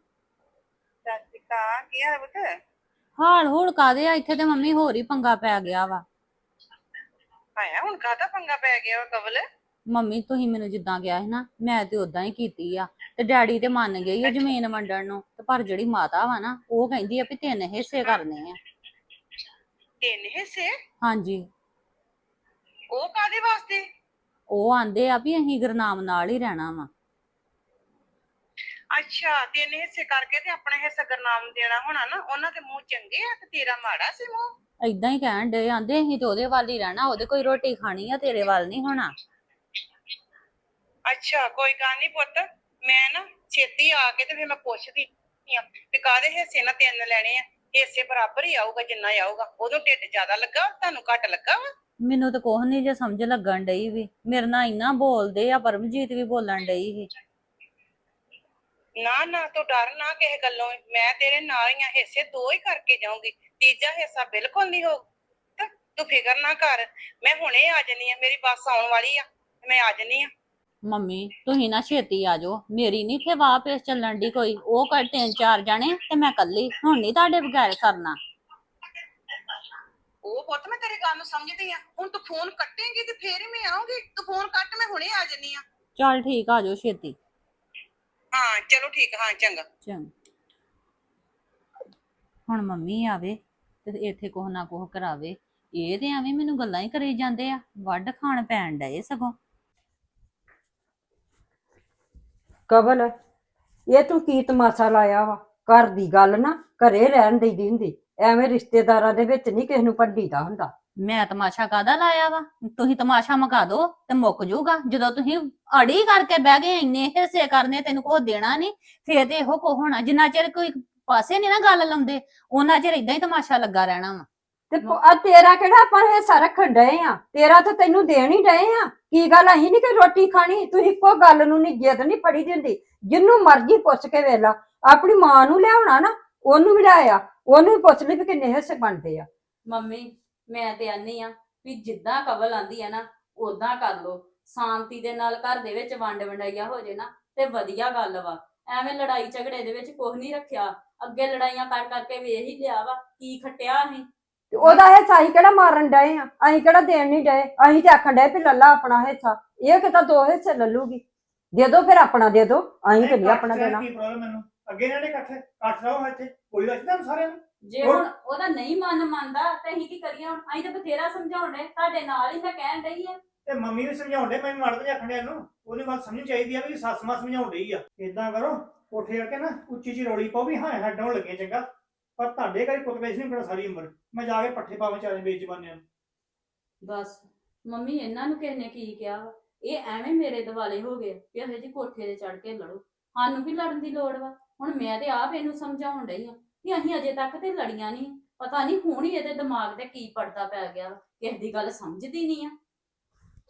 ਕੀ ਹਾਲ ਪੁੱਤ? ਹਾਲ ਹੂਲ ਕਾਦੇ ਆ? ਇੱਥੇ ਤੇ ਮੰਮੀ ਹੋਰ ਹੀ ਪੰਗਾ ਪੈ ਗਿਆ ਵਾ। ਆਇਆ ਹੁਣ ਕਾਹਦਾ ਪੰਗਾ ਪੈ ਗਿਆ ਵਾ ਕਵਲ? ਮੰਮੀ ਤੁਸੀਂ ਮੈਨੂੰ ਜਿੱਦਾਂ ਕਿਹਾ ਸੀ ਨਾ ਮੈਂ ਤੇ ਉਦਾਂ ਹੀ ਕੀਤੀ ਆ। ਤੇ ਡੈਡੀ ਤੇ ਮੰਨ ਗਏ ਆ ਜ਼ਮੀਨ ਵੰਡਣ ਨੂੰ। ਤੇ ਪਰ ਜਿਹੜੀ ਮਾਤਾ ਵਾ ਨਾ ਉਹ ਕਹਿੰਦੀ ਆ ਵੀ ਤਿੰਨ ਹਿੱਸੇ ਕਰਨੇ ਆ। ਤਿੰਨ ਹਿੱਸੇ? ਹਾਂਜੀ। ਉਹ ਕਾਦੇ ਵਾਸਤੇ? ਉਹ ਆਂਦੇ ਆ ਵੀ ਅਸੀਂ ਗੁਰਨਾਮ ਨਾਲ ਹੀ ਰਹਿਣਾ ਵਾ। ਅੱਛਾ ਤਿੰਨ ਹਿੱਸੇ ਕਰਕੇ ਤੇ ਆਪਣਾ ਹਿੱਸਾ ਗਰਨਾਮ ਦੇਣਾ ਹੋਣਾ ਨਾ ਉਹਨਾਂ ਦੇ ਮੂੰਹ ਚੰਗੇ ਆ ਤੇ ਤੇਰਾ ਮਾੜਾ ਸੀ ਮੂੰਹ? ਏਦਾਂ ਹੀ ਕਹਿਣ ਡੇ ਆਂਦੇ ਅਸੀਂ ਤੇ ਉਹਦੇ ਵੱਲ ਹੀ ਰਹਿਣਾ ਉਹਦੇ ਕੋਈ ਰੋਟੀ ਖਾਣੀ ਆ ਤੇਰੇ ਵੱਲ ਨਹੀਂ ਹੋਣਾ। ਅੱਛਾ ਕੋਈ ਗੱਲ ਨਹੀਂ ਪੁੱਤ ਮੈਂ ਨਾ ਛੇਤੀ ਆ ਕੇ ਤੇ ਫਿਰ ਮੈਂ ਪੁੱਛਦੀ ਆ ਵੀ ਕਾਦੇ ਹਿੱਸੇ ਨਾ ਤਿੰਨ ਲੈਣੇ ਆ? ਹਿੱਸੇ ਬਰਾਬਰ ਹੀ ਆਊਗਾ ਜਿੰਨਾ ਹੀ ਆਊਗਾ। ਉਦੋਂ ਢਿੱਡ ਜ਼ਿਆਦਾ ਲੱਗਾ ਤੁਹਾਨੂੰ ਘੱਟ ਲੱਗਾ ਵਾ? ਮੈਨੂੰ ਤਾਂ ਕੁਛ ਨਹੀਂ ਜੇ ਸਮਝ ਲੱਗਣ ਡਈ ਵੀ ਮੇਰੇ ਨਾਲ ਇੰਨਾ ਬੋਲਦੇ ਆ ਪਰਮਜੀਤ ਵੀ ਬੋਲਣ ਡਈ ਸੀ। ਨਾ ਨਾ ਤੂੰ ਡਰ ਨਾ ਕਿਸੇ ਗੱਲੋਂ। ਮੈਂ ਤੇਰੇ ਨਾਲ ਹੀ ਆ ਹਿੱਸੇ ਦੋ ਹੀ ਕਰਕੇ ਜਾਊਂਗੀ। ਤੀਜਾ ਹਿੱਸਾ ਬਿਲਕੁਲ ਨਹੀਂ ਹੋ ਤਾਂ ਫਿਕਰ ਨਾ ਕਰ। ਮੈਂ ਹੁਣੇ ਆ ਜਾਨੀ ਆ ਮੇਰੀ ਬੱਸ ਆਉਣ ਵਾਲੀ ਆ। ਮੈਂ ਆ ਜਾਨੀ ਆ। ਮੰਮੀ ਤੁਸੀਂ ਨਾ ਛੇਤੀ ਆ ਜਾਓ। ਮੇਰੀ ਨਹੀਂ ਇੱਥੇ ਵਾਪਸ ਚੱਲਣ ਦੀ ਕੋਈ। ਉਹ ਕਰ ਤਿੰਨ ਚਾਰ ਜਾਣੇ ਤੇ ਮੈਂ ਕੱਲੀ ਹੁਣ ਨਹੀਂ ਤੁਹਾਡੇ ਬਗੈਰ ਕਰਨਾ ਉਹ ਪੁੱਤ ਮੈਂ ਤੇਰੀ ਗੱਲ ਨੂੰ ਸਮਝਦੀ ਆ। ਹੁਣ ਤੂੰ ਫੋਨ ਕੱਟੇਂਗੀ ਤੇ ਫੇਰ ਹੀ ਮੈਂ ਆਉਂਗੀ ਤੂੰ ਫੋਨ ਕੱਟ ਮੈਂ ਹੁਣੇ ਆ ਜਾਨੀ ਆ। ਚੱਲ ਠੀਕ ਆ ਜਾਓ ਛੇਤੀ। ਹਾਂ ਚਲੋ ਠੀਕ ਹਾਂ ਚੰਗਾ। ਚੰਗ। ਹੁਣ ਮੰਮੀ ਆਵੇ ਤੇ ਇੱਥੇ ਕੋਹ ਨਾ ਕੋਹ ਕਰਾਵੇ। ਇਹ ਤੇ ਐਵੇਂ ਮੈਨੂੰ ਗੱਲਾਂ ਹੀ ਕਰੀ ਜਾਂਦੇ ਆ। ਵੱਡ ਖਾਣ ਪੈਣ ਡਏ ਸਗੋਂ। ਕਬਲ ਇਹ ਤੂੰ ਕੀ ਤਮਾਸ਼ਾ ਲਾਇਆ ਵਾ? ਘਰ ਦੀ ਗੱਲ ਨਾ ਘਰੇ ਰਹਿਣ ਦੇਈਦੀ ਹੁੰਦੀ। ਐਵੇਂ ਰਿਸ਼ਤੇਦਾਰਾਂ ਦੇ ਵਿੱਚ ਨਹੀਂ ਕਿਸੇ ਨੂੰ ਭੰਡੀਦਾ ਹੁੰਦਾ। ਮੈਂ ਤਮਾਸ਼ਾ ਕਾਦਾ ਲਾਇਆ ਵਾ? ਤੁਸੀਂ ਤਮਾਸ਼ਾ ਮਕਾ ਦੋ ਤੇ ਮੁੱਕ ਜਾਊਗਾ ਜਦੋਂ ਤੁਸੀਂ ਅੜੀ ਕਰਕੇ ਬਹਿ ਗਏ ਇੰਨੇ ਹਿੱਸੇ ਕਰਨੇ ਤੈਨੂੰ ਕੁਛ ਦੇਣਾ ਨਹੀਂ ਫੇਰ ਤੇ ਇਹੋ ਕੋ ਹੋਣਾ। ਜਿੰਨਾ ਚਿਰ ਕੋਈ ਪਾਸੇ ਨਹੀਂ ਨਾ ਗੱਲ ਲਾਉਂਦੇ ਉਹਨਾਂ ਚਿਰ ਇਦਾਂ ਹੀ ਤਮਾਸ਼ਾ ਲੱਗਾ ਰਹਿਣਾ ਵਾ। ਤੇ ਆ ਤੇਰਾ ਕਿਹੜਾ ਆਪਾਂ ਹਿੱਸਾ ਰੱਖਣ ਡਏ ਆ? ਤੇਰਾ ਤਾਂ ਤੈਨੂੰ ਦੇਣ ਹੀ ਡਏ ਆ। ਕੀ ਗੱਲ ਅਸੀਂ ਨਹੀਂ ਕਿ ਰੋਟੀ ਖਾਣੀ। ਤੂੰ ਇੱਕੋ ਗੱਲ ਨੂੰ ਨਹੀਂ ਜਿੱਦ ਨਹੀਂ ਫੜੀ ਦਿੰਦੀ। ਜਿੰਨੂੰ ਮਰਜ਼ੀ ਪੁੱਛ ਕੇ ਵੇਲਾ ਆਪਣੀ ਮਾਂ ਨੂੰ ਲਿਆਉਣਾ ਨਾ ਉਹਨੂੰ ਵੀ ਲਿਆਇਆ। ਉਹਨੂੰ ਵੀ ਪੁੱਛ ਲਈ ਵੀ ਕਿੰਨੇ ਹਿੱਸੇ ਬਣਦੇ ਆ। ਮੰਮੀ ਮੈਂ ਤੇ ਆਨੀ ਆ ਵੀ ਜਿੱਦਾਂ ਕਵਲ ਆਂਦੀ ਆ ਨਾ ਉਦਾਂ ਕਰ ਲੋ ਸ਼ਾਂਤੀ ਦੇ ਨਾਲ ਘਰ ਦੇ ਵਿੱਚ ਵੰਡ ਵੰਡਾਈਆ ਹੋ ਜੇ ਨਾ ਤੇ ਵਧੀਆ ਗੱਲ ਵਾ। ਐਵੇਂ ਲੜਾਈ ਝਗੜੇ ਦੇ ਵਿੱਚ ਕੁਝ ਨਹੀਂ ਰੱਖਿਆ। ਅੱਗੇ ਲੜਾਈਆਂ ਕਰ ਕਰਕੇ ਵੇਖ ਹੀ ਲਿਆ ਵਾ ਕੀ ਖੱਟਿਆ ਅਸੀਂ। ਤੇ ਉਹਦਾ ਹਿੱਸਾ ਅਸੀਂ ਕਿਹੜਾ ਮਾਰਨ ਡਏ ਆ? ਅਸੀਂ ਕਿਹੜਾ ਦੇਣ ਨਹੀਂ ਡਏ? ਅਸੀਂ ਤੇ ਆਖਣ ਡਏ ਵੀ ਲੱਲਾ ਆਪਣਾ ਹਿੱਸਾ ਇਹ ਕਿਤਾ ਦੋ ਹਿੱਸੇ ਲੱਲੂਗੀ। ਦੇ ਦੋ ਫਿਰ ਆਪਣਾ ਦੇ ਦੋ। ਅਸੀਂ ਤੇ ਨਹੀਂ ਆਪਣਾ ਦੇਣਾ। ਕੀ ਪ੍ਰੋਬਲਮ ਮੈਨੂੰ? ਅੱਗੇ ਇਹਨਾਂ ਨੇ ਇਕੱਠੇ? ਇਕੱਠ ਰਹੋ ਇੱਥੇ ਕੋਈ ਨਹੀਂ ਸਾਰਿਆਂ ਨੂੰ? ਜੇ? ਹੁਣ ਉਹਦਾ ਨਹੀਂ ਮਨ ਮੰਨਦਾ ਤੇ ਅਸੀਂ ਕੀ ਕਰੀਏ ਹੁਣ? ਅਸੀਂ ਤਾਂ ਬਥੇਰਾ ਸਮਝਾਉਣੇ ਤੁਹਾਡੇ ਨਾਲ ਹੀ ਮੈਂ ਕਹਿਣ ਡਈ ਆ। ਤੇ ਮੰਮੀ ਵੀ ਸਮਝਾਉਂਦੇ ਮੈਂ ਮੜਦੇ ਆਖਣ ਡਿਆ ਨੂੰ ਉਹਦੀ ਗੱਲ ਸਮਝਣੀ ਚਾਹੀਦੀ ਆ ਵੀ ਸੱਸ ਮਾਂ ਸਮਝਾਉਣ ਡਈ ਆ। ਇਦਾਂ ਕਰੋ ਕੋਠੇ ਕਰਕੇ ਨਾ ਉੱਚੀ ਜੀ ਰੋਲੀ ਪਾਓ ਵੀ ਹਾਂ ਹੱਡਾਂ ਲੱਗੇ ਚੰਗਾ। ਪਰ ਤੁਹਾਡੇ ਘਰੇ ਪੁੱਤ ਵੇਚ ਨਹੀਂ ਪੜਾ ਸਾਰੀ ਉਮਰ। ਮੈਂ ਜਾ ਕੇ ਪੱਠੇ ਪਾਵਾਂ ਚਾਰੇ ਬੇਜਬਾਨਿਆਂ ਨੂੰ। ਬਸ ਮੰਮੀ ਇਹਨਾਂ ਨੂੰ ਕਿਸ ਨੇ ਕੀ ਕਿਹਾ ਵਾ? ਇਹ ਐਵੇਂ ਮੇਰੇ ਦਿਵਾਲੇ ਹੋ ਗਏ ਵੀ ਇਹੋ ਜੀ ਕੋਠੇ ਤੇ ਚੜ ਕੇ ਲੜੋ। ਸਾਨੂੰ ਵੀ ਲੜਨ ਦੀ ਲੋੜ ਵਾ। ਹੁਣ ਮੈਂ ਤੇ ਆਪ ਇਹਨੂੰ ਸਮਝਾਉਣ ਡਈ ਆ। ਕਿ ਅਸੀਂ ਅਜੇ ਤੱਕ ਤੇ ਲੜੀਆਂ ਨਹੀਂ ਪਤਾ ਨਹੀਂ ਹੁਣ ਹੀ ਇਹਦੇ ਦਿਮਾਗ ਤੇ ਕੀ ਪੜਦਾ ਪੈ ਗਿਆ। ਕਿਸੇ ਦੀ ਗੱਲ ਸਮਝਦੀ ਨਹੀਂ ਆ।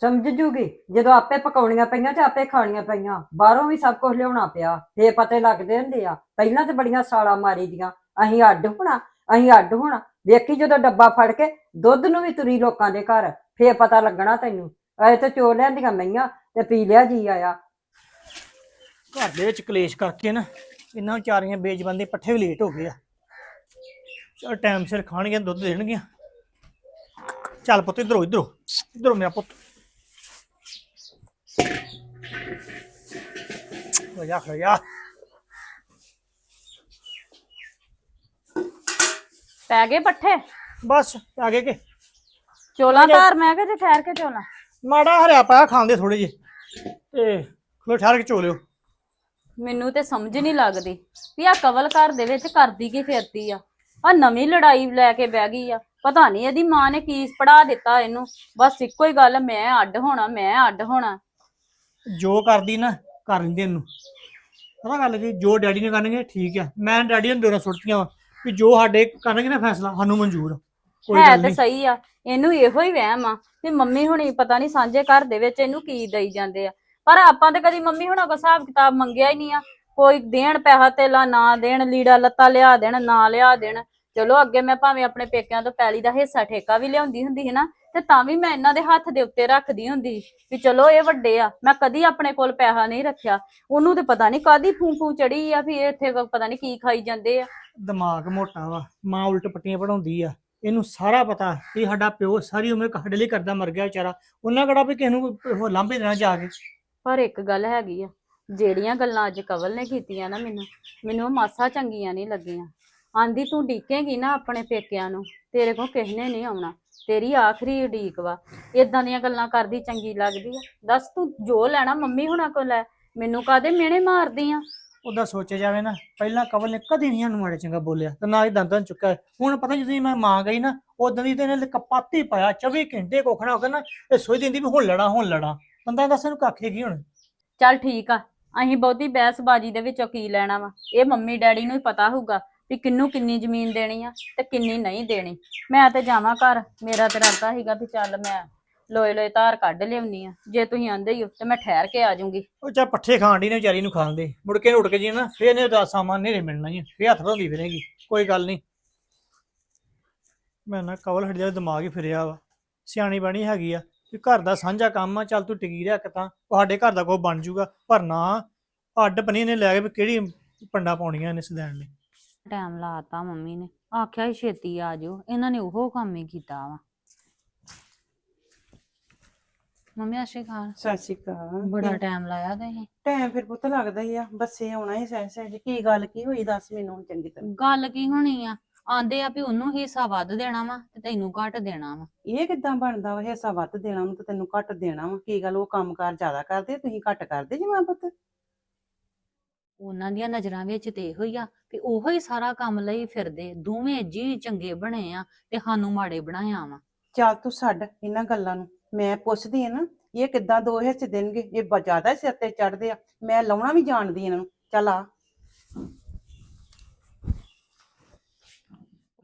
ਸਮਝ ਜੂਗੀ ਜਦੋਂ ਆਪੇ ਪਕਾਉਣੀਆਂ ਪਈਆਂ ਤੇ ਆਪੇ ਖਾਣੀਆਂ ਪਈਆਂ ਬਾਹਰੋਂ ਵੀ ਸਭ ਕੁਝ ਲਿਆਉਣਾ ਪਿਆ ਫੇ ਪਤੇ ਲੱਗਦੇ ਹੁੰਦੇ ਆ। ਪਹਿਲਾਂ ਤੇ ਬੜੀਆਂ ਸਾਲਾਂ ਮਾਰੀ ਦੀਆਂ ਅਸੀਂ ਅੱਡ ਹੋਣਾ ਅਸੀਂ ਅੱਡ ਹੋਣਾ। ਵੇਖੀ ਜਦੋਂ ਡੱਬਾ ਫੜ ਕੇ ਦੁੱਧ ਨੂੰ ਵੀ ਤੁਰੀ ਲੋਕਾਂ ਦੇ ਘਰ ਫੇ ਪਤਾ ਲੱਗਣਾ ਤੈਨੂੰ। ਐ ਤੇ ਚੋ ਲੈਂਦੀਆਂ ਮਈਆਂ ਤੇ ਪੀ ਲਿਆ ਜੀ ਆਇਆ। ਘਰ ਦੇ ਵਿੱਚ ਕਲੇਸ਼ ਕਰਕੇ ਨਾ ਇਹਨਾਂ ਵਿਚਾਰੀਆਂ ਬੇਜਬਾਨ ਦੇ ਪੱਠੇ ਵੀ ਲੇਟ ਹੋ ਗਏ ਆ। ਚਲ ਟਾਈਮ ਸਿਰ ਖਾਣਗੀਆਂ ਦੁੱਧ ਦੇਣਗੀਆਂ। ਚੱਲ ਪੁੱਤ ਇਧਰੋਂ ਇਧਰੋਂ ਇਧਰੋਂ ਮੇਰਾ ਪੁੱਤ। ਹੋ ਜਾ ਪੈ ਗਏ ਪੱਠੇ? ਬਸ ਆ ਗਏ ਕਿ। ਚੋਲਾ ਧਾਰ ਮੈਂ ਕਿ ਜੇ ਠਹਿਰ ਕੇ ਚੋਲਾ। ਮਾੜਾ ਹਰਿਆ ਪਾਇਆ ਖਾਂਦੇ ਥੋੜੇ ਜੇ ਤੇ ਖਲੋ ਠਹਿਰ ਕੇ ਚੋ ਲਿਓ। ਮੈਨੂੰ ਤੇ ਸਮਝ ਨਹੀਂ ਲੱਗਦੀ ਵੀ ਆ ਕਵਲ ਘਰ ਦੇ ਵਿੱਚ ਕਰਦੀ ਕੀ ਫਿਰਦੀ ਆ। ਆ ਨਵੀਂ ਲੜਾਈ ਲੈ ਕੇ ਬਹਿ ਗਈ ਆ। ਪਤਾ ਨਹੀਂ ਇਹਦੀ ਮਾਂ ਨੇ ਕੀ ਪੜਾ ਦਿੱਤਾ ਇਹਨੂੰ। ਬਸ ਇੱਕੋ ਹੀ ਗੱਲ ਮੈਂ ਅੱਡ ਹੋਣਾ ਮੈਂ ਅੱਡ ਹੋਣਾ। ਜੋ ਕਰਦੀ ਨਾ ਕਰ ਲੈਂਦੇ ਇਹਨੂੰ। ਪਤਾ ਗੱਲ ਕੀ ਜੋ ਡੈਡੀ ਨੇ ਕਰਨਗੇ ਠੀਕ ਆ। ਮੈਂ ਡੈਡੀ ਨੂੰ ਦੋਰਾ ਸੁੱਟੀਆਂ ਵਾ ਵੀ ਜੋ ਸਾਡੇ ਕਰਨਗੇ ਨਾ ਫੈਸਲਾ ਸਾਨੂੰ ਮਨਜ਼ੂਰ ਆ। ਕੋਈ ਹੈ ਗੱਲ ਤੇ ਨਹੀਂ ਸਹੀ ਆ ਇਹਨੂੰ ਇਹੋ ਹੀ ਵਹਿਮ ਆ ਵੀ ਮੰਮੀ ਹੁਣੀ ਪਤਾ ਨਹੀਂ ਸਾਂਝੇ ਘਰ ਦੇ ਵਿੱਚ ਇਹਨੂੰ ਕੀ ਦਈ ਜਾਂਦੇ ਆ। ਪਰ ਆਪਾਂ ਤੇ ਕਦੀ ਮੰਮੀ ਹੁਣਾਂ ਕੋ ਹਿਸਾਬ ਕਿਤਾਬ ਮੰਗਿਆ ਹੀ ਨਹੀਂ ਆ। ਕੋਈ ਦੇਣ ਪੈਸਾ ਤੇਲਾ ਨਾ ਦੇਣ, ਲੀੜਾ ਲੱਤਾ ਲਿਆ ਦੇਣ, ਨਾ ਲਿਆ ਦੇਣ। ਚਲੋ ਅੱਗੇ ਮੈਂ ਭਾਵੇਂ ਆਪਣੇ ਪੇਕਿਆਂ ਤੋਂ ਪੈਲੀ ਦਾ ਹਿੱਸਾ ਠੇਕਾ ਵੀ ਲਿਆਉਂਦੀ ਹੁੰਦੀ ਸੀ ਨਾ, ਤੇ ਤਾਂ ਵੀ ਮੈਂ ਇਹਨਾਂ ਦੇ ਹੱਥ ਦੇ ਉੱਤੇ ਰੱਖਦੀ ਹੁੰਦੀ ਵੀ ਚਲੋ ਇਹ ਵੱਡੇ ਆ, ਮੈਂ ਕਦੀ ਆਪਣੇ ਕੋਲ ਪੈਸਾ ਨਹੀਂ ਰੱਖਿਆ। ਉਹਨੂੰ ਤੇ ਪਤਾ ਨਹੀਂ ਕਾਦੀ ਫੂੰ ਫੂੰ ਚੜੀ ਆ ਵੀ ਇਹ ਇੱਥੇ ਪਤਾ ਨਹੀਂ ਕੀ ਖਾਈ ਜਾਂਦੇ ਆ। ਦਿਮਾਗ ਮੋਟਾ ਵਾ, ਮਾਂ ਉਲਟ ਪੱਟੀਆਂ ਪੜਾਉਂਦੀ ਆ। ਇਹਨੂੰ ਸਾਰਾ ਪਤਾ ਵੀ ਸਾਡਾ ਪਿਓ ਸਾਰੀ ਉਮਰ ਸਾਡੇ ਲਈ ਕਰਦਾ ਮਰ ਗਿਆ ਵਿਚਾਰਾ। ਉਹਨਾਂ ਕਿਹੜਾ ਵੀ ਕਿਸੇ ਨੂੰ ਕੋਈ ਲਾਂਭੇ ਦੇਣਾ ਜਾ ਕੇ। ਪਰ ਇੱਕ ਗੱਲ ਹੈਗੀ ਆ, ਜਿਹੜੀਆਂ ਗੱਲਾਂ ਅੱਜ ਕਵਲ ਨੇ ਕੀਤੀਆਂ ਨਾ ਮੈਨੂੰ ਮੈਨੂੰ ਉਹ ਮਾਸਾ ਚੰਗੀਆਂ ਨਹੀਂ ਲੱਗੀਆਂ। ਆਂਦੀ ਤੂੰ ਡੀਕੇਂਗੀ ਨਾ ਆਪਣੇ ਪੇਕਿਆਂ ਨੂੰ, ਤੇਰੇ ਕੋਲ ਕਿਸੇ ਨੇ ਨਹੀਂ ਆਉਣਾ, ਤੇਰੀ ਆਖਰੀ ਉਡੀਕ ਵਾ। ਇਦਾਂ ਦੀਆਂ ਗੱਲਾਂ ਕਰਦੀ ਚੰਗੀ ਲੱਗਦੀ ਆ। ਦੱਸ ਤੂੰ ਜੋ ਲੈਣਾ ਮੰਮੀ ਹੁਣਾਂ ਕੋਲ ਲੈ, ਮੈਨੂੰ ਕਾਦੇ ਮਿਹਣੇ ਮਾਰਦੀ ਆ? ਉਹਦਾ ਸੋਚਿਆ ਜਾਵੇ ਨਾ, ਪਹਿਲਾਂ ਕਵਲ ਨੇ ਕਦੇ ਨਹੀਂ ਸਾਨੂੰ ਮਾੜੇ ਚੰਗਾ ਬੋਲਿਆ, ਤੇ ਨਾ ਹੀ ਦੰਦਾਂ ਚੁੱਕਿਆ। ਹੁਣ ਪਤਾ ਜਦੋਂ ਮੈਂ ਮਾਂ ਗਈ ਨਾ, ਉਦੋਂ ਦੀ ਤੇ ਇਹਨੇ ਕਪਾਤੀ ਪਾਇਆ 24 ਘੰਟੇ ਕੋਖਣਾ ਹੋ ਗਿਆ ਨਾ, ਇਹ ਸੋਚਦੀ ਹੁੰਦੀ ਵੀ ਹੁਣ ਲੜਾ ਹੁਣ ਲੜਾ। ਬੰਦਾ ਦੱਸ ਇਹਨੂੰ ਕਾਖੇ ਕੀ ਹੁਣ? ਚੱਲ ਠੀਕ ਆ ਅਸੀਂ ਬਹੁਤੀ ਬਹਿਸਬਾਜੀ ਦੇ ਵਿੱਚੋਂ ਕੀ ਲੈਣਾ ਵਾ? ਇਹ ਮੰਮੀ ਡੈਡੀ ਨੂੰ ਹੀ ਪਤਾ ਹੋਊਗਾ ਵੀ ਕਿੰਨੂੰ ਕਿੰਨੀ ਜ਼ਮੀਨ ਦੇਣੀ ਆ ਤੇ ਕਿੰਨੀ ਨਹੀਂ ਦੇਣੀ। ਮੈਂ ਤੇ ਜਾਵਾਂ ਘਰ ਮੇਰਾ ਤੇ ਇਰਾਦਾ ਸੀਗਾ ਵੀ ਚੱਲ ਮੈਂ ਲੋਏ ਲੋਏ ਧਾਰ ਕੱਢ ਲਿਆਉਣੀ ਆ। ਜੇ ਤੁਸੀਂ ਆਂਦੇ ਹੀ ਹੋ ਤੇ ਮੈਂ ਠਹਿਰ ਕੇ ਆ ਜਾਊਂਗੀ। ਉਹ ਚਾ ਪੱਠੇ ਖਾਣ ਦੀ ਨੇ ਵਿਚਾਰੀ ਨੂੰ ਖਾਂਦੇ ਮੁੜ ਕੇ ਉੱਠ ਕੇ ਜੀ ਨਾ ਫੇਰ ਨੇ ਦਾ ਸਾਮਾਨ ਨੇਰੇ ਮਿਲਣਾ ਹੀ ਆ, ਫੇਰ ਹੱਥ ਧੋਂਦੀ ਫਿਰੇਗੀ ਕੋਈ ਗੱਲ ਨਹੀਂ। ਮੈਂ ਨਾ ਕਵਲ ਹਟ ਜਾ ਦਿਮਾਗ ਹੀ ਫਿਰਿਆ ਵਾ। ਸਿਆਣੀ ਬਣੀ ਹੈਗੀ ਆ। ਵੀ ਘਰ ਦਾ ਸਾਂਝਾ ਕੰਮ ਆ ਚੱਲ ਤੂੰ ਟਿਕੀ ਰਿਹਾ ਤਾਂ ਤੁਹਾਡੇ ਘਰ ਦਾ ਕੋਈ ਬਣ ਜੂਗਾ ਪਰ ਨਾ ਅੱਡ ਬਣੀ ਨੇ ਲੈ ਕੇ ਵੀ ਕਿਹੜੀ ਪੰਡਾ ਪਾਉਣੀਆਂ ਇਹਨੇ ਸਦੈਣ ਨੇ ਟਾਈਮ ਲਾਤਾ ਮੰਮੀ ਨੇ ਆਖਿਆ ਸੀ ਛੇਤੀ ਆ ਜਾਓ ਇਹਨਾਂ ਨੇ ਉਹ ਕੰਮ ਹੀ ਕੀਤਾ ਵਾ। ਮੰਮੀ ਆਸ਼ੇ ਖਾਨ ਸਤਿ ਸ਼੍ਰੀ ਅਕਾਲ। ਬੜਾ ਟਾਈਮ ਲਾਇਆ ਤੁਸੀਂ? ਟਾਈਮ ਫਿਰ ਪੁੱਤ ਲੱਗਦਾ ਹੀ ਆ ਬੱਸੇ ਆਉਣਾ ਹੀ ਸਹਿ ਸਹਿ ਕੀ ਗੱਲ ਕੀ ਹੋਈ ਦੱਸ ਮੈਨੂੰ ਹੁਣ ਚੰਗੀ ਤਰ੍ਹਾਂ। ਗੱਲ ਕੀ ਹੋਣੀ ਆ? ਆਂਦੇ ਆ ਵੀ ਉਹਨੂੰ ਹਿੱਸਾ ਵੱਧ ਦੇਣਾ ਵਾ ਤੇ ਤੈਨੂੰ ਘੱਟ ਦੇਣਾ ਵਾ। ਇਹ ਕਿੱਦਾਂ ਬਣਦਾ ਵਾ ਹਿੱਸਾ ਵੱਧ ਦੇਣਾ ਉਹਨੂੰ ਤੇ ਤੈਨੂੰ ਘੱਟ ਦੇਣਾ ਵਾ? ਕੀ ਗੱਲ ਉਹ ਕੰਮਕਾਰ ਜ਼ਿਆਦਾ ਕਰਦੇ ਤੁਸੀਂ ਘੱਟ ਕਰਦੇ ਜੀ ਮਾਂ ਪੁੱਤ? ਉਹਨਾਂ ਦੀਆਂ ਨਜ਼ਰਾਂ ਵਿੱਚ ਤੇ ਇਹੋ ਹੀ ਆ ਕਿ ਉਹੋ ਹੀ ਸਾਰਾ ਕੰਮ ਲਈ ਫਿਰਦੇ ਦੋਵੇਂ ਜੀ ਚੰਗੇ ਬਣੇ ਆ ਤੇ ਸਾਨੂੰ ਮਾੜੇ ਬਣਾਇਆ ਵਾ। ਚੱਲ ਤੂੰ ਛੱਡ ਇਹਨਾਂ ਗੱਲਾਂ ਨੂੰ ਮੈਂ ਪੁੱਛਦੀ ਆ ਨਾ ਇਹ ਕਿੱਦਾਂ ਦੋ ਹਿੱਸੇ ਦੇਣਗੇ? ਇਹ ਬ- ਜ਼ਿਆਦਾ ਹੀ ਸਿਰ ਤੇ ਚੜਦੇ ਆ ਮੈਂ ਲਾਉਣਾ ਵੀ ਜਾਣਦੀ ਇਹਨਾਂ ਨੂੰ। ਚੱਲ ਆ।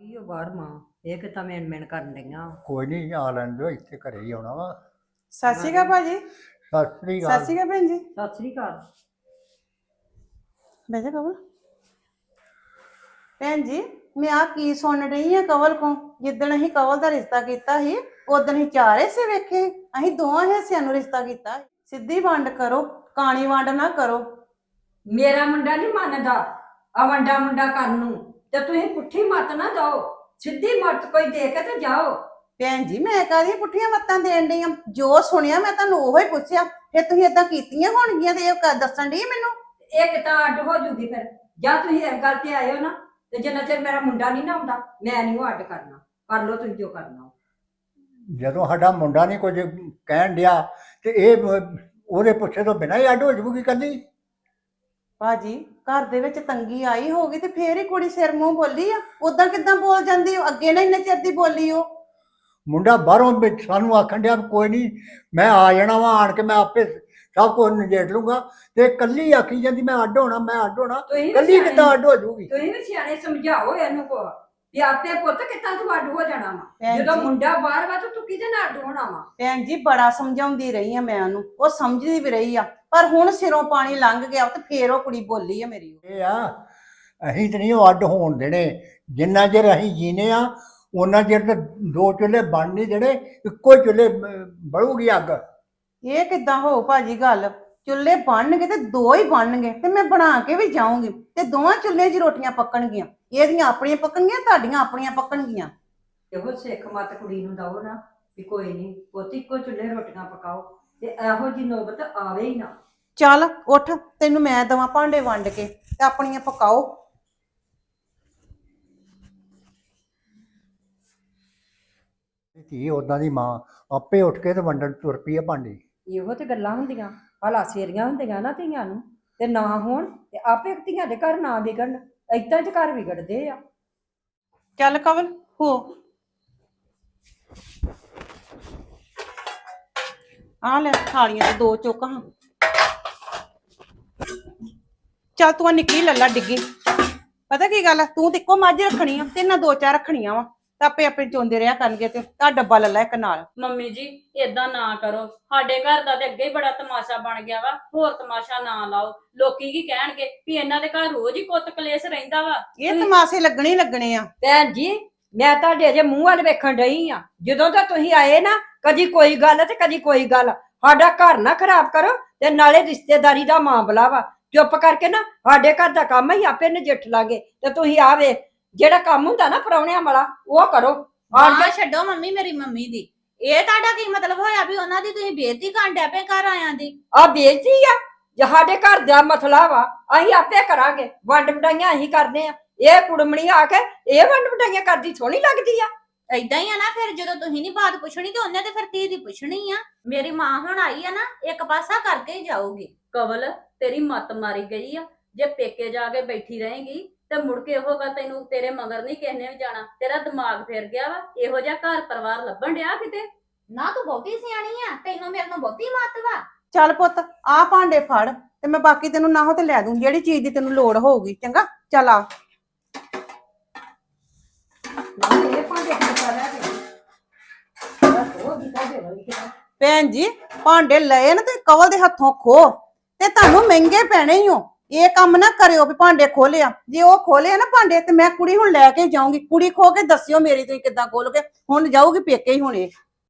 ਕੀ ਉਹ ਬਾਹਰ ਮਾਂ? ਇਹ ਕਿਤਾ ਮੇਨ ਮੇਨ ਕਰਨ ਡਈਆਂ? ਕੋਈ ਨਹੀਂ ਆ ਲੈਣ ਦਿਓ ਇੱਥੇ ਘਰੇ ਹੀ ਆਉਣਾ ਵਾ। ਸਤਿ ਸ਼੍ਰੀ ਅਕਾਲ ਭਾਜੀ। ਸਤਿ ਸ੍ਰੀ ਸਤਿ ਅਕਾਲ ਸ਼੍ਰੀ ਅਕਾਲ ਭੈਣ ਜੀ। ਸਤਿ ਸ੍ਰੀ ਅਕਾਲ। ਬਹਿ ਜਾ ਕਵਲ। ਭੈਣ ਜੀ ਮੈਂ ਆ ਕੀ ਸੁਣ ਰਹੀ ਆ ਕਵਲ ਕੋ? ਜਿੱਦਣ ਅਸੀਂ ਕਵਲ ਦਾ ਰਿਸ਼ਤਾ ਕੀਤਾ ਸੀ ਉਦੋਂ ਅਸੀਂ ਚਾਰ ਹਿੱਸੇ ਵੇਖੇ ਅਸੀਂ ਦੋਵਾਂ ਹਿੱਸਿਆਂ ਨੂੰ ਰਿਸ਼ਤਾ ਕੀਤਾ। ਸਿੱਧੀ ਵੰਡ ਕਰੋ ਕਾਣੀ ਵੰਡ ਨਾ ਕਰੋ। ਮੇਰਾ ਮੁੰਡਾ ਨਹੀਂ ਮੰਨਦਾ ਆ ਵੰਡਾ ਮੁੰਡਾ ਕਰਨ ਨੂੰ। ਤੇ ਤੁਸੀਂ ਪੁੱਠੀ ਮੱਤ ਨਾ ਦਿਓ ਸਿੱਧੀ ਮੱਤ ਕੋਈ ਦੇ ਕੇ ਤੇ ਜਾਓ। ਭੈਣ ਜੀ ਮੈਂ ਕਾਹਦੀਆਂ ਪੁੱਠੀਆਂ ਮੱਤਾਂ ਦੇਣ ਡਈ ਆ? ਜੋ ਸੁਣਿਆ ਮੈਂ ਤੁਹਾਨੂੰ ਉਹੋ ਹੀ ਪੁੱਛਿਆ। ਫਿਰ ਤੁਸੀਂ ਏਦਾਂ ਕੀਤੀਆਂ ਹੋਣਗੀਆਂ ਤੇ ਇਹ ਕ- ਦੱਸਣ ਡਈ ਮੈਨੂੰ? ਇਹ ਕਿਤਾ ਅੱਡ ਹੋ ਜੂਗੀ ਫਿਰ। ਜਾਂ ਤੁਸੀਂ ਇਸ ਗੱਲ ਤੇ ਆਏ ਹੋ ਨਾ ਤੇ ਜਿੰਨਾ ਚਿਰ ਮੇਰਾ ਮੁੰਡਾ ਨਹੀਂ ਨਾ ਆਉਂਦਾ ਮੈਂ ਨਹੀਂ ਉਹ ਅੱਡ ਕਰਨਾ। ਕਰ ਲਓ ਤੁਸੀਂ ਜੋ ਕਰਨਾ। ਜਦੋਂ ਸਾਡਾ ਮੁੰਡਾ ਨਹੀਂ ਕੁਝ ਕਹਿਣ ਡਿਆ ਤੇ ਇਹ ਉਹਦੇ ਪੁੱਛੇ ਤੋਂ ਬਿਨਾਂ ਹੀ ਅੱਡ ਹੋ ਜਾਊਗੀ ਕੱਲੀ? ਭਾਜੀ ਘਰ ਦੇ ਵਿੱਚ ਤੰਗੀ ਆਈ ਹੋਗੀ ਤੇ ਫੇਰ ਹੀ ਕੁੜੀ ਸਿਰ ਮੂੰਹ ਬੋਲੀ ਆ? ਉਦਾਂ ਕਿਦਾਂ ਬੋਲ ਜਾਂਦੀ ਉਹ ਅੱਗੇ ਨਾ ਇੰਨੇ ਚਿਰ ਦੀ ਬੋਲੀ ਉਹ ਮੁੰਡਾ ਬਾਹਰੋਂ ਵੀ ਸਾਨੂੰ ਆਖਣ ਡਿਆ ਵੀ ਕੋਈ ਨਹੀਂ ਮੈਂ ਆ ਜਾਣਾ ਵਾ ਆਣ ਕੇ ਮੈਂ ਆਪੇ ਸਭ ਕੁਝ ਨਿਜੇੜ ਲੂੰਗਾ ਤੇ ਕੱਲੀ ਆਖੀ ਜਾਂਦੀ ਮੈਂ ਅੱਡ ਹੋਣਾ ਮੈਂ ਅੱਡ ਹੋਣਾ। ਤੁਸੀਂ ਵੀ ਕੱਲੀ ਕਿੱਦਾਂ ਅੱਡ ਹੋ ਜਾਊਗੀ? ਤੁਸੀਂ ਵੀ ਸਿਆਣੇ ਸਮਝਾਓ ਇਹਨੂੰ ਕੋ। ਵੀ ਆਪੇ ਪੁੱਤ ਕਿੱਦਾਂ ਤੂੰ ਅੱਡ ਹੋ ਜਾਣਾ ਵਾ? ਭੈਣ ਜਦੋਂ ਜੀ। ਮੁੰਡਾ ਬਾਹਰ ਵਾ ਤਾਂ ਤੂੰ ਕਿਹਦੇ ਨਾਲ ਅੱਡ ਹੋਣਾ ਵਾ? ਭੈਣ ਜੀ ਬੜਾ ਸਮਝਾਉਂਦੀ ਰਹੀ ਆ ਮੈਂ ਉਹਨੂੰ। ਉਹ ਸਮਝਦੀ ਵੀ ਰਹੀ ਆ। ਪਰ ਹੁਣ ਸਿਰੋਂ ਪਾਣੀ ਲੰਘ ਗਿਆ ਤੇ ਫੇਰ ਉਹ ਕੁੜੀ ਬੋਲੀ ਆ ਮੇਰੀ ਇਹ ਆ ਅਸੀਂ ਤੇ ਨਹੀਂ ਉਹ ਅੱਡ ਹੋਣ ਦੇਣੇ। ਜਿੰਨਾ ਚਿਰ ਅਸੀਂ ਜੀਨੇ ਆ ਉਹਨਾਂ ਚਿਰ ਤੇ ਦੋ ਚੁੱਲ੍ਹੇ ਬਣ ਨਹੀਂ ਦੇਣੇ ਇੱਕੋ ਚੁੱਲ੍ਹੇ ਅਹ, ਬਲੂਗੀ ਅੱਗ। ਇਹ ਕਿੱਦਾਂ ਹੋ ਭਾਜੀ ਗੱਲ? ਚੁੱਲ੍ਹੇ ਬਣਨਗੇ ਤੇ ਦੋ ਹੀ ਬਣਨਗੇ ਤੇ ਮੈਂ ਬਣਾ ਕੇ ਵੀ ਜਾਊਂਗੀ। ਤੇ ਦੋਵਾਂ ਚੁੱਲ੍ਹੇ 'ਚ ਰੋਟੀਆਂ ਪੱਕਣਗੀਆਂ। ਇਹਦੀਆਂ ਆਪਣੀਆਂ ਪੱਕਣਗੀਆਂ ਤੁਹਾਡੀਆਂ ਆਪਣੀਆਂ ਪੱਕਣਗੀਆਂ। ਇਹੋ ਸਿੱਖ ਮਤ ਕੁੜੀ ਨੂੰ ਦਓ ਨਾ ਵੀ ਕੋਈ ਨਹੀਂ ਪੁੱਤ ਇੱਕੋ ਚੁੱਲ੍ਹੇ ਰੋਟੀਆਂ ਪਕਾਓ। ਤੇ ਇਹੋ ਜੀ ਨੌਬਤ ਆਵੇ ਹੀ ਨਾ। ਚੱਲ ਉੱਠ ਤੈਨੂੰ ਮੈਂ ਦਵਾਂ ਭਾਂਡੇ ਵੰਡ ਕੇ ਤੇ ਆਪਣੀਆਂ ਪਕਾਓ। ਧੀ ਉਦਾਂ ਦੀ ਮਾਂ ਆਪੇ ਉੱਠ ਕੇ ਤੇ ਵੰਡਣ ਤੁਰ ਪਈ ਆ ਭਾਂਡੇ। ਇਹੋ ਤੇ ਗੱਲਾਂ ਹੁੰਦੀਆਂ ਹਲਾ ਸੇਰੀਆਂ ਹੁੰਦੀਆਂ ਨਾ ਧੀਆਂ ਨੂੰ ਤੇ ਨਾ ਹੋਣ ਤੇ ਆਪੇ ਧੀਆਂ ਦੇ ਘਰ ਨਾ ਵਿਗੜਨ ਏਦਾਂ ਚ ਘਰ ਵਿਗੜਦੇ ਆ। ਚੱਲ ਕਵਲ ਹੋ। ਆ ਲੈ ਥਾਲੀਆਂ ਤੇ ਦੋ ਚੁੱਕ। ਹਾਂ ਚੱਲ ਤੂੰ ਆਹ ਨਿਕਲੀ ਲੱਲਾ ਡਿੱਗੀ। ਪਤਾ ਕੀ ਗੱਲ ਆ? ਤੂੰ ਤੇ ਇੱਕੋ ਮੱਝ ਰੱਖਣੀ ਆ ਤੇ ਇਹਨਾਂ ਦੋ ਚਾਰ ਰੱਖਣੀਆਂ ਵਾ। ਤਾਂ ਆਪੇ ਆਪੇ ਚੋਂਦੇ ਰਿਹਾ ਕਰਨਗੇ ਤੇ ਤਾਂ ਡੱਬਾ ਲੱਲਾ ਇੱਕ ਨਾਲ। ਮੰਮੀ ਜੀ ਏਦਾਂ ਨਾ ਕਰੋ। ਸਾਡੇ ਘਰ ਦਾ ਤੇ ਅੱਗੇ ਹੀ ਬੜਾ ਤਮਾਸ਼ਾ ਬਣ ਗਿਆ ਵਾ। ਹੋਰ ਤਮਾਸ਼ਾ ਨਾ ਲਾਓ। ਲੋਕੀ ਕੀ ਕਹਿਣਗੇ ਵੀ ਇਹਨਾਂ ਦੇ ਘਰ ਰੋਜ਼ ਹੀ ਕੁੱਤ ਕਲੇਸ਼ ਰਹਿੰਦਾ ਵਾ? ਇਹ ਤਮਾਸ਼ੇ ਲੱਗਣੇ ਹੀ ਲੱਗਣੇ ਆ। ਭੈਣ ਜੀ ਮੈਂ ਤੁਹਾਡੇ ਅਜੇ ਮੂੰਹ ਵੱਲ ਵੇਖਣ ਡਈ ਆ। ਜਦੋਂ ਤਾਂ ਤੁਸੀਂ ਆਏ ਨਾ ਕਦੀ ਕੋਈ ਗੱਲ ਤੇ ਕਦੀ ਕੋਈ ਗੱਲ। ਸਾਡਾ ਘਰ ਨਾ ਖਰਾਬ ਕਰੋ ਤੇ ਨਾਲੇ ਰਿਸ਼ਤੇਦਾਰੀ ਦਾ ਮਾਮਲਾ ਵਾ। ਚੁੱਪ ਕਰਕੇ ਨਾ ਸਾਡੇ ਘਰ ਦਾ ਕੰਮ ਹੀ ਆਪੇ ਨਜਿੱਠ ਲਾਂਗੇ। ਤੇ ਤੁਸੀਂ ਆਵੇ ਜਿਹੜਾ ਕੰਮ ਹੁੰਦਾ ਨਾ ਪਰੌਣਿਆਂ ਵਾਲਾ ਉਹ ਕਰੋ। ਆਣ ਕੇ ਛੱਡੋ ਮੰਮੀ ਮੇਰੀ ਮੰਮੀ ਦੀ। ਇਹ ਤੁਹਾਡਾ ਕੀ ਮਤਲਬ ਹੋਇਆ ਵੀ ਉਹਨਾਂ ਦੀ ਤੁਸੀਂ ਬੇਇੱਜ਼ਤੀ ਕਰਨ ਡੈ ਪਏ ਘਰ ਆਇਆਂ ਦੀ? ਆ ਬੇਇੱਜ਼ਤੀ ਆ। ਜੇ ਸਾਡੇ ਘਰ ਦਾ ਮਸਲਾ ਵਾ ਅਸੀਂ ਆਪੇ ਕਰਾਂਗੇ। ਵੰਡ ਵਡਾਈਆਂ ਅਸੀਂ ਕਰਦੇ ਆ। ਇਹ ਕੁੜਮਣੀ ਆ ਕੇ ਇਹ ਵੰਡ ਵਡਾਈਆਂ ਕਰਦੀ ਸੋਹਣੀ ਲੱਗਦੀ ਆ। ਏਦਾਂ ਹੀ ਆ ਨਾ ਫਿਰ ਜਦੋਂ ਤੁਸੀਂ ਨਹੀਂ ਬਾਤ ਪੁੱਛਣੀ ਤੇ ਉਹਨੇ ਤੇ ਫਿਰ ਤੀ ਦੀ ਪੁੱਛਣੀ ਆ। ਮੇਰੀ ਮਾਂ ਹੁਣ ਆਈ ਆ ਨਾ ਇੱਕ ਪਾਸਾ ਕਰਕੇ ਹੀ ਜਾਊਗੀ। ਕਵਲ ਤੇਰੀ ਮੱਤ ਮਾਰੀ ਗਈ ਆ। ਜੇ ਪੇਕੇ ਜਾ ਕੇ ਬੈਠੀ ਰਹੇਗੀ ਤੇ ਮੁੜ ਕੇ ਇਹੋ ਗੱਲ ਤੈਨੂੰ ਤੇਰੇ ਮਗਰ ਨਹੀਂ ਕਿਸੇ ਨੇ ਵੀ ਜਾਣਾ। ਤੇਰਾ ਦਿਮਾਗ ਫੇਰ ਗਿਆ ਵਾ ਇਹੋ ਜਿਹਾ ਘਰ ਪਰਿਵਾਰ ਲੱਭਣ ਡਿਆ ਕਿਤੇ? ਨਾ ਤੂੰ ਬਹੁਤੀ ਸਿਆਣੀ ਆ ਤੈਨੂੰ ਮੇਰੇ ਨਾਲ ਬਹੁਤੀ ਮੱਤ ਵਾ। ਚੱਲ ਪੁੱਤ ਆ ਭਾਂਡੇ ਫੜ ਤੇ ਮੈਂ ਬਾਕੀ ਤੈਨੂੰ ਨਾ ਹੋ ਤੇ ਲੈ ਦੂੰ ਜਿਹੜੀ ਚੀਜ਼ ਦੀ ਤੈਨੂੰ ਲੋੜ ਹੋਊਗੀ ਚੰਗਾ? ਚੱਲ ਆ। ਭੈਣ ਜੀ, ਭਾਂਡੇ ਲਏ ਨਾ ਤੇ ਕਵਲ ਦੇ ਹੱਥੋਂ ਖੋ। ਤੇ ਤੁਹਾਨੂੰ ਮਹਿੰਗੇ ਪੈਣੇ ਹੀ ਹੋ ਇਹ ਕੰਮ ਨਾ ਕਰਿਓ ਵੀ ਭਾਂਡੇ ਖੋਲਿਆ ਜੇ ਉਹ ਖੋਲਿਆ ਨਾ ਭਾਂਡੇ, ਤੇ ਮੈਂ ਕੁੜੀ ਹੁਣ ਲੈ ਕੇ ਜਾਊਂਗੀ। ਕੁੜੀ ਖੋ ਕੇ ਦੱਸਿਓ ਮੇਰੀ ਤੁਸੀਂ ਕਿੱਦਾਂ ਖੋਲ ਹੁਣ ਜਾਊਗੀ ਪੇਕੇ ਹੀ ਹੁਣੇ।